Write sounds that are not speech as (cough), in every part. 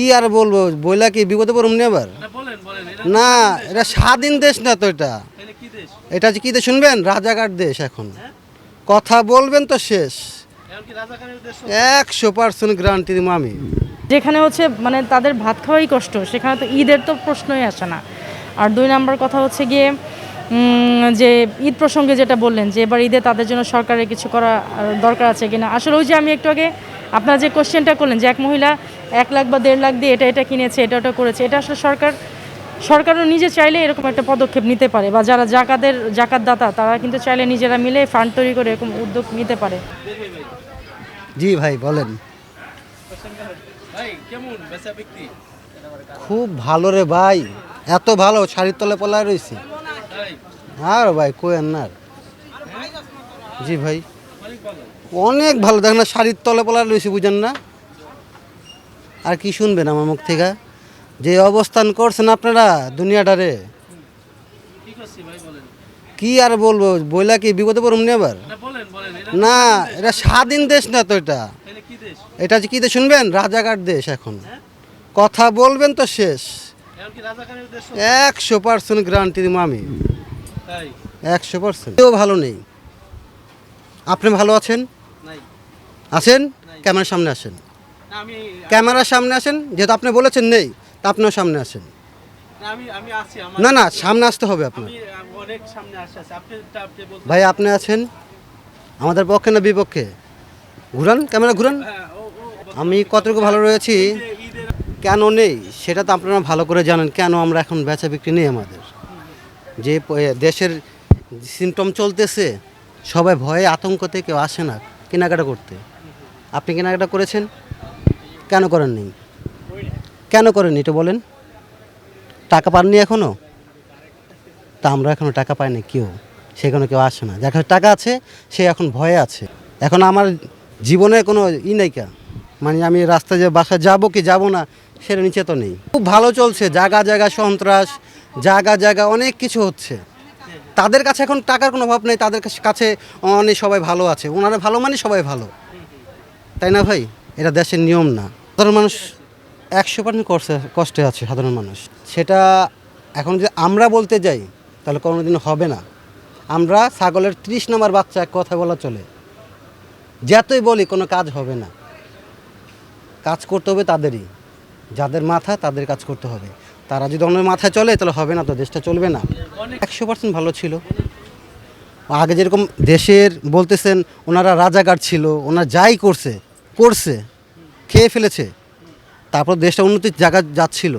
কি আর বলব? বইলা কি বিপদে পড়ুম নি আবার? না বলেন বলেন এটা না এটা স্বাধীন দেশ না তো এটা। এটা কি দেশ? যে কি দেশ শুনবেন? রাজাকার দেশ এখন। কথা বলবেন তো শেষ। এখন কি রাজাকারের দেশ একশো পার্সেন্ট গ্যারান্টি দিব আমি। যেখানে হচ্ছে মানে তাদের ভাত খাওয়াই কষ্ট সেখানে তো ঈদের তো প্রশ্নই আসে না। আর দুই নাম্বার কথা হচ্ছে গিয়ে যে ঈদ প্রসঙ্গে যেটা বললেন যে এবার ঈদে তাদের জন্য সরকারের কিছু করা দরকার আছে কিনা। আসলে ওই যে আমি একটু আগে আপনার যে কোশ্চেনটা করলেন যে এক মহিলা এক লাখ বা দেড় লাখ দিয়ে এটা এটা কিনেছে এটা ওটা করেছে এটা আসলে সরকার সরকারও নিজে চাইলে এরকম একটা পদক্ষেপ নিতে পারে বা যারা জাকাতের জাকাত দাতা তারা কিন্তু চাইলে নিজেরা মিলে ফান্ড তৈরি করে এরকম উদ্যোগ নিতে পারে। জি ভাই বলেন। খুব ভালো রে ভাই এত ভালো শাড়ির তলে পলায় রয়েছে। আর ভাই কোয়েন না জি ভাই। অনেক ভালো, দেখেন না, শাড়ির তলে পলায় রয়েছি, বুঝেন না? আর কি শুনবেন আমার মুখ থেকে? যে অবস্থান করছেন আপনারা দুনিয়াটারে? কি আর বলব, বইলা কি বিপদে পড়ুম নি আবার? না, এটা স্বাধীন দেশ না তো এটা। এটা কি দেশ শুনবেন? রাজাকার দেশ এখন। কথা বলবেন তো শেষ। একশো পার্সেন্ট গ্যারান্টি দিব আমি। একশো পার্সেন্ট। কেউ ভালো নেই। আপনি ভালো আছেন? আছেন? ক্যামেরার সামনে আসেন। ক্যামেরার সামনে আসেন? যেহেতু আপনি বলেছেন নেই তা আপনিও সামনে আসেন। না, না সামনে আসতে হবে আপনার। আপনি ভাই আপনি আছেন? আমাদের পক্ষে না বিপক্ষে? ঘুরান ক্যামেরা ঘুরান। হ্যাঁ আমি কতটুকু ভালো রয়েছি? কেন নেই? সেটা তো আপনারা ভালো করে জানেন কেন আমরা এখন বেচা বিক্রি নেই আমাদের? যে দেশের সিমটম চলতেছে সবাই ভয়ে আতঙ্কতে কেউ আসে না কেনাকাটা করতে। আপনি কেনাকাটা করেছেন? কেন করেননি? কেন করেননি এটা বলেন। টাকা পাননি এখনও তা আমরা এখনও টাকা পাইনি কেউ, সেখানে কেউ আসে না। যার টাকা আছে, সে এখন ভয়ে আছে। এখন আমার জীবনে কোনো ই নাইকা মানে আমি রাস্তায় যে বাসায় যাব কি যাব না, সেটা নিচে তো নেই। খুব ভালো চলছে, জায়গা জায়গা সন্ত্রাস, জায়গা জায়গা অনেক কিছু হচ্ছে। তাদের কাছে এখন টাকার কোনো অভাব নেই, তাদের কাছে- অনেক সবাই ভালো আছে। ওনারা ভালো মানে সবাই ভালো। তাই না ভাই? এটা দেশের নিয়ম না। সাধারণ মানুষ একশো পার্সেন্ট কষ্টে কষ্টে আছে সাধারণ মানুষ। সেটা এখন যদি আমরা বলতে যাই, তাহলে কোনোদিন হবে না। আমরা ছাগলের ত্রিশ নম্বর বাচ্চা এক কথা বলা চলে। যতই বলি, কোনো কাজ হবে না। কাজ করতে হবে তাদেরই। যাদের মাথা, তাদের কাজ করতে হবে। তারা যদি অন্য মাথায় চলে তাহলে হবে না তো দেশটা চলবে না। একশো পার্সেন্ট ভালো ছিল। আগে যেরকম দেশের বলতেছেন ওনারা রাজাকার ছিল ওনারা যাই করছে করছে খেয়ে ফেলেছে। তারপর দেশটা উন্নতির জায়গা যাচ্ছিল।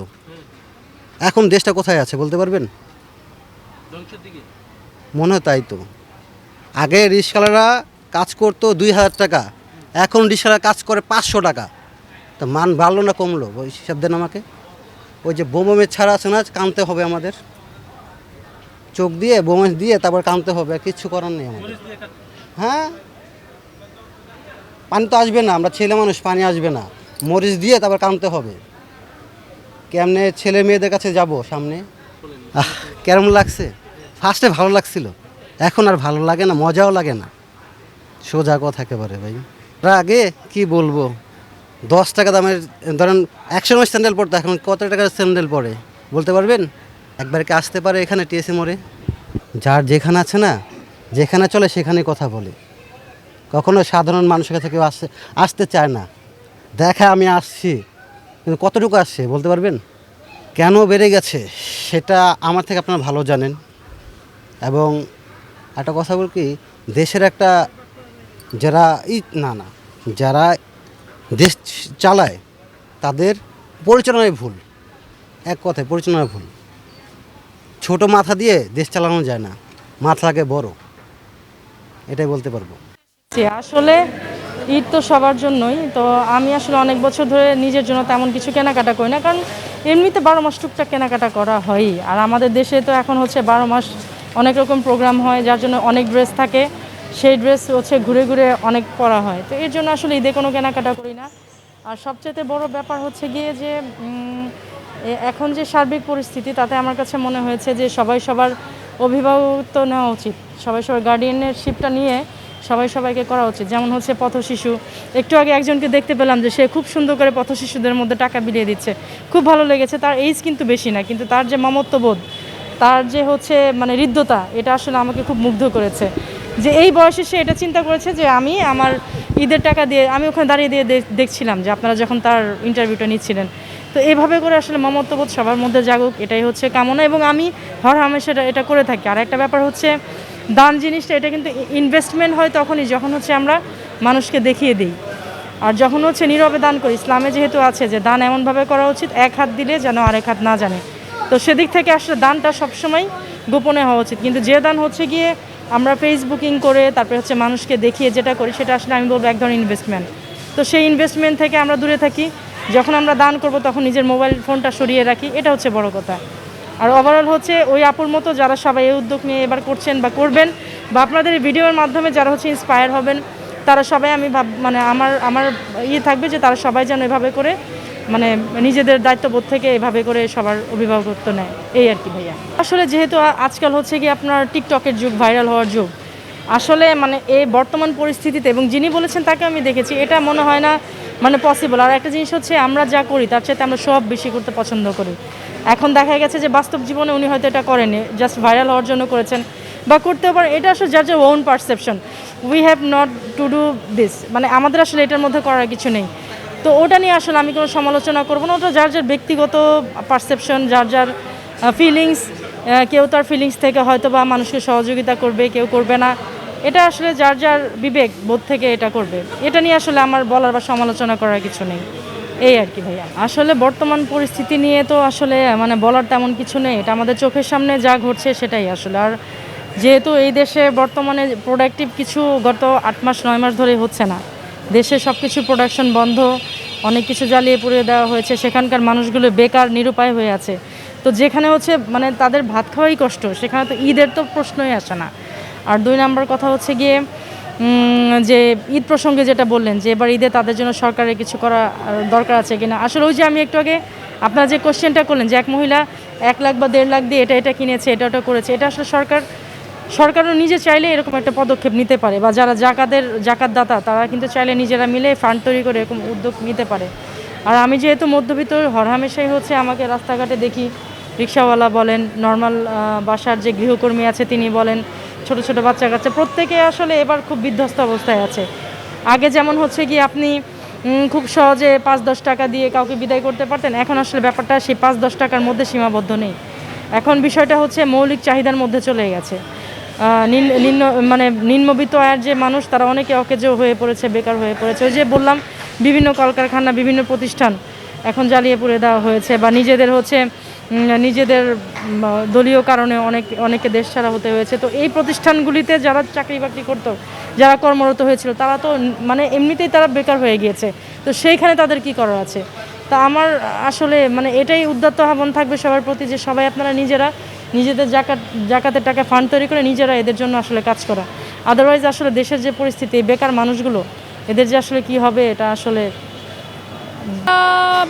এখন দেশটা কোথায় আছে বলতে পারবেন? মনে হয় তাই তো। আগে রিক্সাওয়ালারা কাজ করতো দুই হাজার টাকা এখন রিক্সাওয়ালা কাজ করে পাঁচশো টাকা। তা মান বাড়লো না কমলো? ওই হিসাব দেন আমাকে। ওই যে বোমের ছাড়া আছে না, কানতে হবে আমাদের। চোখ দিয়ে, বোমে দিয়ে তারপর কানতে হবে কিচ্ছু করার নেই আমাদের। হ্যাঁ? পানি তো আসবে না, আমরা ছেলে মানুষ, পানি আসবে না। মরিচ দিয়ে তারপর কানতে হবে। কেমনে ছেলে মেয়েদের কাছে যাব সামনে? কেমন লাগছে? ফার্স্টে ভালো লাগছিল। এখন আর ভালো লাগে না, মজাও লাগে না। সোজা কথা একেবারে ভাই। আগে কি বলব? দশ টাকা দামের, ধরেন একশো মাস স্যান্ডেল পড়তো, এখন কত টাকার স্যান্ডেল পড়ে? বলতে পারবেন? একবার কি আসতে পারে এখানে টিএসি মোড়ে। যার যেখানে আছে না, যেখানে চলে সেখানে কথা বলে। কখনো সাধারণ মানুষের কাছে কেউ আসতে আসতে চায় না। দেখা আমি আসছি, কিন্তু কতটুকু আসছে, বলতে পারবেন? কেন বেড়ে গেছে, সেটা আমার থেকে আপনারা ভালো জানেন। এবং একটা কথা বল কি, দেশের একটা যারা ই, না না, যারা দেশ চালায়, তাদের পরিচালনায় ভুল। এক কথায় পরিচালনায় ভুল। ছোট মাথা দিয়ে দেশ চালানো যায় না মাথা লাগে বড়। এটাই বলতে পারব। আসলে ঈদ তো সবার জন্যই, তো আমি আসলে অনেক বছর ধরে নিজের জন্য তেমন কিছু কেনাকাটা করি না, কারণ এমনিতে বারো মাস টুকটাক কেনাকাটা করা হয়ই। আর আমাদের দেশে তো এখন হচ্ছে বারো মাস অনেক রকম প্রোগ্রাম হয়, যার জন্য অনেক ড্রেস থাকে। সেই ড্রেস হচ্ছে ঘুরে ঘুরে অনেক পরা হয়। তো এর জন্য আসলে ঈদে কোনো কেনাকাটা করি না। আর সবচেয়ে বড় ব্যাপার হচ্ছে গিয়ে যে এখন যে সার্বিক পরিস্থিতি, তাতে আমার কাছে মনে হয়েছে যে সবাই সবার অভিভাবকত্ব নেওয়া উচিত। সবাই সবার গার্ডিয়ানের শিপটা নিয়ে সবাই সবাইকে করা উচিত। যেমন হচ্ছে পথ শিশু। একটু আগে একজনকে দেখতে পেলাম যে সে খুব সুন্দর করে পথ শিশুদের মধ্যে টাকা বিলিয়ে দিচ্ছে। খুব ভালো লেগেছে। তার এইজ কিন্তু বেশি না, কিন্তু তার যে মমত্ববোধ, তার যে হচ্ছে মানে হৃদ্যতা, এটা আসলে আমাকে খুব মুগ্ধ করেছে। যে এই বয়সে সে এটা চিন্তা করেছে যে আমি আমার ঈদের টাকা দিয়ে, আমি ওখানে দাঁড়িয়ে দিয়ে দেখছিলাম যে আপনারা যখন তার ইন্টারভিউটা নিচ্ছিলেন। তো এইভাবে করে আসলে মমত্ববোধ সবার মধ্যে জাগুক, এটাই হচ্ছে কামনা। এবং আমি হর হামেশা এটা করে থাকি। আর একটা ব্যাপার হচ্ছে দান জিনিসটা, এটা কিন্তু ইনভেস্টমেন্ট হয় তখনই যখন হচ্ছে আমরা মানুষকে দেখিয়ে দিই। আর যখন হচ্ছে নীরবে দান করি, ইসলামে যেহেতু আছে যে দান এমনভাবে করা উচিত, এক হাত দিলে যেন আরেক হাত না জানে। তো সেদিক থেকে আসলে দানটা সবসময় গোপনে হওয়া উচিত। কিন্তু যে দান হচ্ছে গিয়ে আমরা ফেসবুকিং করে, তারপরে হচ্ছে মানুষকে দেখিয়ে যেটা করি, সেটা আসলে আমি বলব এক ধরনের ইনভেস্টমেন্ট তো সেই ইনভেস্টমেন্ট থেকে আমরা দূরে থাকি। যখন আমরা দান করব, তখন নিজের মোবাইল ফোনটা সরিয়ে রাখি। এটা হচ্ছে বড় কথা। আর ওভারঅল হচ্ছে, ওই আপুর মতো যারা সবাই এই উদ্যোগ নিয়ে এবার করছেন বা করবেন, বা আপনাদের ভিডিওর মাধ্যমে যারা হচ্ছে ইন্সপায়ার হবেন, তারা সবাই আমি ভাব মানে আমার আমার ইয়ে থাকবে যে তারা সবাই যেন এভাবে করে মানে নিজেদের দায়িত্ববোধ থেকে এভাবে করে সবার অভিভাবকত্ব নেয়। এই আর কি ভাইয়া। আসলে যেহেতু আজকাল হচ্ছে কি আপনার টিকটকের যুগ, ভাইরাল হওয়ার যুগ। আসলে মানে এই বর্তমান পরিস্থিতিতে এবং যিনি বলেছেন তাকে আমি দেখেছি, এটা মনে হয় না মানে পসিবল আর একটা জিনিস হচ্ছে আমরা যা করি তার চাইতে আমরা সব বেশি করতে পছন্দ করি। এখন দেখা গেছে যে বাস্তব জীবনে উনি হয়তো এটা করেনি জাস্ট ভাইরাল হওয়ার জন্য করেছেন বা করতেও পারেন। এটা আসলে যার যার own perception we have not to do this মানে আমাদের আসলে এটার মধ্যে করার কিছু নেই। তো ওটা নিয়ে আসলে আমি কোনো সমালোচনা করব না। ওটা যার যার ব্যক্তিগত পারসেপশন যার যার ফিলিংস কেউ তার ফিলিংস থেকে হয়তো বা মানুষকে সহযোগিতা করবে, কেউ করবে না। এটা আসলে যার যার বিবেক, বোধ থেকে এটা করবে। এটা নিয়ে আসলে আমার বলার বা সমালোচনা করার কিছু নেই। এই আর কি ভাইয়া। আসলে বর্তমান পরিস্থিতি নিয়ে তো আসলে মানে বলার তেমন কিছু নেই। এটা আমাদের চোখের সামনে যা ঘটছে সেটাই আসলে। আর যেহেতু এই দেশে বর্তমানে প্রোডাক্টিভ কিছু গত আট মাস, নয় মাস ধরে হচ্ছে না। দেশে সব কিছু প্রোডাকশন বন্ধ, অনেক কিছু জ্বালিয়ে পুড়িয়ে দেওয়া হয়েছে, সেখানকার মানুষগুলো বেকার, নিরুপায় হয়ে আছে। তো যেখানে হচ্ছে মানে তাদের ভাত খাওয়াই কষ্ট, সেখানে তো ঈদের তো প্রশ্নই আসে না। আর দুই নম্বর কথা হচ্ছে গিয়ে যে ঈদ প্রসঙ্গে যেটা বললেন, যে এবার ঈদে তাদের জন্য সরকারের কিছু করা দরকার আছে কিনা। আসলে ওই যে আমি একটু আগে আপনারা যে কোশ্চেনটা করলেন, যে এক মহিলা এক লাখ বা দেড় লাখ দিয়ে এটা এটা কিনেছে, এটা, ওটা করেছে, এটা আসলে সরকার সরকারও নিজে চাইলে এরকম একটা পদক্ষেপ নিতে পারে, বা যারা জাকাতের জাকাত দাতা তারা কিন্তু চাইলে নিজেরা মিলে ফান্ড তৈরি করে এরকম উদ্যোগ নিতে পারে। আর আমি যেহেতু মধ্যবিত্ত হরহামেশাই হচ্ছে আমাকে রাস্তাঘাটে দেখি। রিক্সাওয়ালা বলেন নর্মাল বাসার যে গৃহকর্মী আছে তিনি বলেন, ছোট ছোট বাচ্চা কাচ্চা, প্রত্যেকে আসলে এবার খুব বিধ্বস্ত অবস্থায় আছে। আগে যেমন হচ্ছে কি আপনি খুব সহজে পাঁচ দশ টাকা দিয়ে কাউকে বিদায় করতে পারতেন, এখন আসলে ব্যাপারটা সেই পাঁচ দশ টাকার মধ্যে সীমাবদ্ধ নেই। এখন বিষয়টা হচ্ছে মৌলিক চাহিদার মধ্যে চলে গেছে। নিম্ন মানে নিম্নবিত্ত আয়ের যে মানুষ, তারা অনেকে অকেজো হয়ে পড়েছে, বেকার হয়ে পড়েছে। ওই যে বললাম, বিভিন্ন কলকারখানা, বিভিন্ন প্রতিষ্ঠান এখন জ্বালিয়ে পুড়ে দেওয়া হয়েছে বা নিজেদের হচ্ছে নিজেদের দলীয় কারণে অনেক, অনেকে দেশ ছাড়া হতে হয়েছে। তো এই প্রতিষ্ঠানগুলিতে যারা চাকরি বাকরি করতো, যারা কর্মরত হয়েছিল, তারা তো মানে এমনিতেই তারা বেকার হয়ে গিয়েছে। তো সেইখানে তাদের কি করার আছে? তা আমার আসলে মানে এটাই উদ্যত্ত আহ্বান থাকবে সবার প্রতি যে সবাই আপনারা নিজেরা নিজেদের জাকাত জাকাতের টাকা ফান্ড তৈরি করে নিজেরা এদের জন্য আসলে কাজ করা। আদারওয়াইজ আসলে দেশের যে পরিস্থিতি বেকার মানুষগুলো, এদের যে আসলে কি হবে, এটা আসলে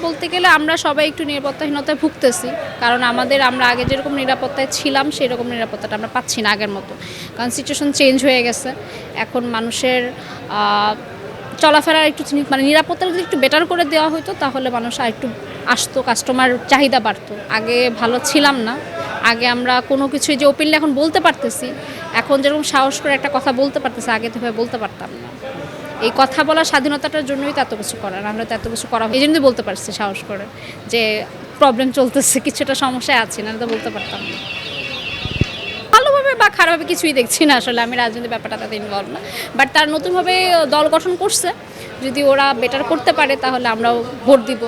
বলতে গেলে আমরা সবাই একটু নিরাপত্তাহীনতায় ভুগতেছি। কারণ আমাদের আমরা আগে যেরকম নিরাপত্তায় ছিলাম সেই রকম নিরাপত্তাটা আমরা পাচ্ছি না আগের মতো। কারণ সিচুয়েশন চেঞ্জ হয়ে গেছে। এখন মানুষের চলাফেরা একটু মানে নিরাপত্তা যদি একটু বেটার করে দেওয়া হতো তাহলে মানুষ আর একটু আসতো কাস্টমার চাহিদা বাড়তো। আগে ভালো ছিলাম না। আগে আমরা কোনো কিছু যে ওপেনলি এখন বলতে পারতেছি, এখন যেরকম সাহস করে একটা কথা বলতে পারতেছি, আগে তো বলতে পারতাম না। এই কথা বলার স্বাধীনতাটার জন্যই তো এত কিছু করার, আমরা তো এত কিছু করা এই জন্যই বলতে পারছি সাহস করে যে প্রবলেম চলতেছে, (laughs) কিছুটা সমস্যায় আছি না তো বলতে পারতাম না। ভালোভাবে বা খারাপভাবে কিছুই দেখছি না আসলে, আমি রাজনীতির ব্যাপারটা তাতে ইনভলভ না। বাট তার নতুনভাবে দল গঠন করছে, যদি ওরা বেটার করতে পারে, তাহলে আমরাও ভোট দিব।